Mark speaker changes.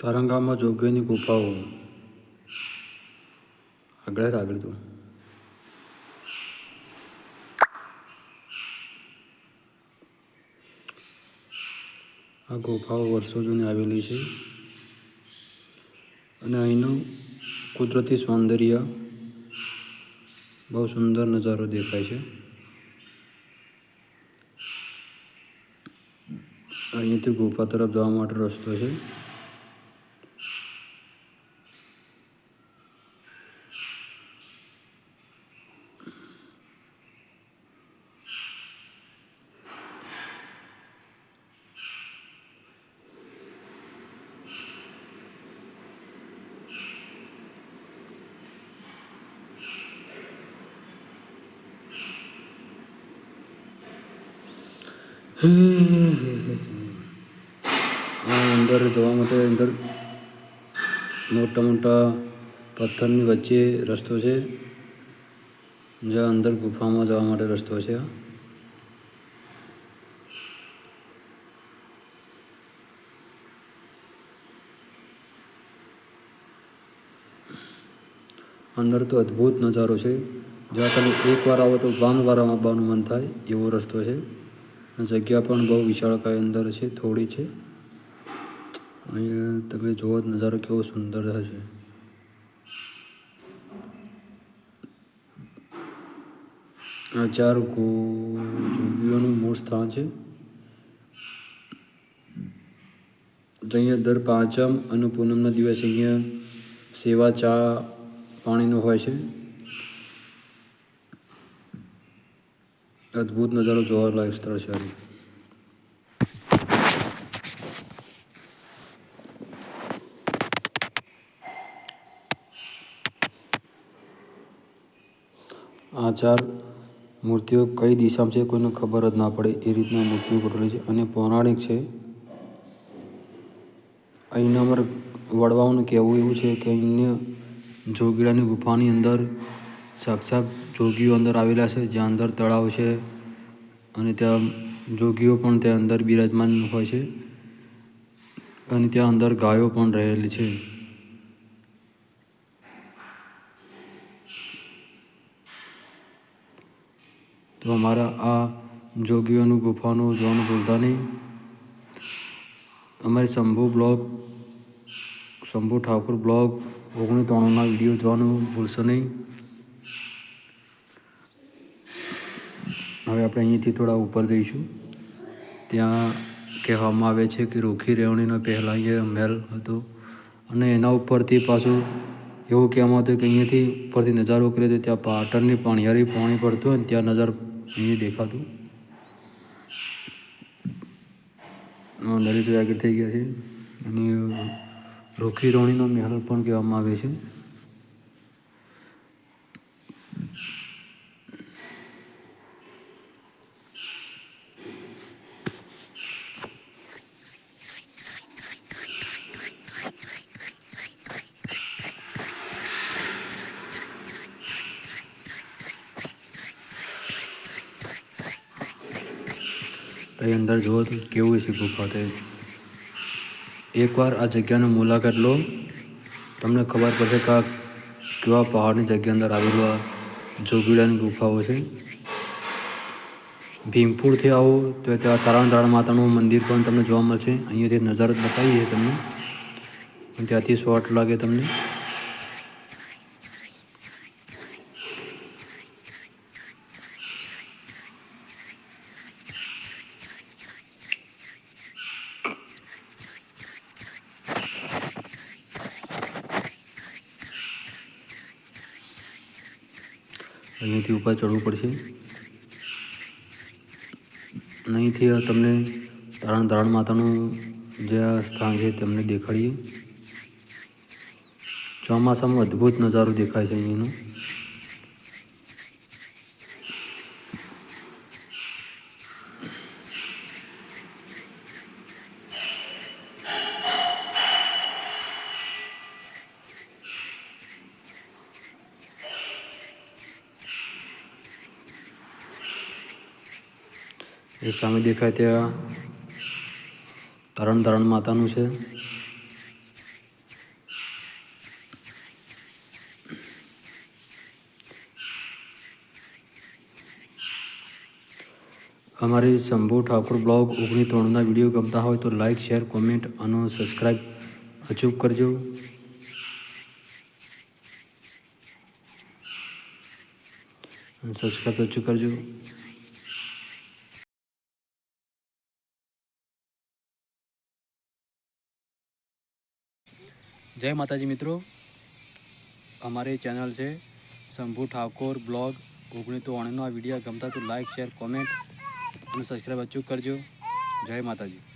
Speaker 1: તરંગામાં જોગીની ગુફાઓ. આગળ આગળ તું આ ગુફાઓ વર્ષો જૂની આવેલી છે. અને અહીંનું કુદરતી સૌંદર્ય બહુ સુંદર નજારો દેખાય છે. અહીંયાથી ગુફા તરફ જવા માટે રસ્તો છે. આ અંદર જવા માટે અંદર મોટા મોટા પથ્થરની વચ્ચે રસ્તો છે. જ્યાં અંદર ગુફામાં જવા માટે રસ્તો છે. અંદર તો અદ્ભુત નજારો છે. જ્યાં તમે એકવાર આવો તો વારંવાર આવવાનું મન થાય એવો રસ્તો છે. જગ્યા પણ બહુ વિશાળકાય અંદર છે, થોડી છે. અહીંયા તમે જુઓ નજારો કેવો સુંદર હશે. આ ચાર જોગીઓનું મૂળ સ્થાન છે. અહીંયા દર પાંચમ અને પૂનમના દિવસે અહીંયા સેવા ચા પાણીનો હોય છે. અદ્ભુત નજારો જોવાલાયક સ્થળ છે આ ચાર મૂર્તિઓ કઈ દિશામાં છે કોઈને ખબર જ ના પડે. એ રીતના મૂર્તિઓ ગોઠવેલી છે અને પૌરાણિક છે. અહીંના અમારે વડવાઓનું કહેવું એવું છે કે અહીંયા જોગીડાની ગુફાની અંદર સાક્ષાત જોગીઓ અંદર આવેલા છે જ્યાં અંદર તળાવ છે. અને ત્યાં જોગીઓ પણ ત્યાં અંદર બિરાજમાન હોય છે અને ત્યાં અંદર ગાયો પણ રહેલી છે. તો અમારા આ જોગીઓનું ગુફાનું જોવાનું ભૂલતા નહીં. અમારી શંભુ બ્લોગ, શંભુ ઠાકુર બ્લોગ ઓગણીસ ત્રણના વીડિયો જોવાનું ભૂલશો નહીં. હવે આપણે અહીંયાથી થોડા ઉપર જઈશું. ત્યાં કહેવામાં આવે છે કે રૂખી રેવણીનો પહેલાં અહીંયા મહેલ હતો. અને એના ઉપરથી પાછું એવું કહેવામાં હતું કે અહીંયાથી ઉપરથી નજારો કરીએ તો ત્યાં પાટણની પાણીયારી પાણી પડતું હોય ત્યાં નજાર અહીંયા દેખાતું. નરેશ આગળ થઈ ગયા છે. અને રોખી રોણીનો મહેલ પણ કહેવામાં આવે છે. તઈ અંદર જુઓ તો કેવું છે ગુફા તે. એકવાર આ જગ્યાની મુલાકાત લો. તમને ખબર પડશે કે કેવા પહાડની જગ્યા અંદર આવેલું આ જોગીડાની ગુફાઓ છે. ભીમપુરથી આવો તો ત્યાં તારણધાળ માતાનું મંદિર પણ તમને જોવા મળશે. અહીંયાથી નજારો બતાવીએ તમને. ત્યાંથી શોર્ટ લાગે તમને. અહીંયાથી ઉપર ચડવું પડશે. અહીંથી તમને તારણ તારણ માતાનું જે સ્થાન છે તમને દેખાડીએ. ચોમાસામાં અદ્ભુત નજારો દેખાય છે અહીંનો. એ સામે દેખાય ત્યાં તરણ તરણ માતાનું છે. અમારી શંભુ ઠાકોર બ્લોગ ઓગણી ત્રણના વીડિયો ગમતા હોય તો લાઇક શેર, કોમેન્ટ અને સબસ્ક્રાઈબ અચૂક કરજો. સબસ્ક્રાઈબ અચૂક કરજો. જય માતાજી મિત્રો. અમારી ચેનલ છે શંભુ ઠાકોર બ્લોગ. ઓગણીસ તો આ વીડિયો ગમતા તો લાઇક શેર, કોમેન્ટ અને સબસ્ક્રાઈબ અચૂક કરજો. જય માતાજી.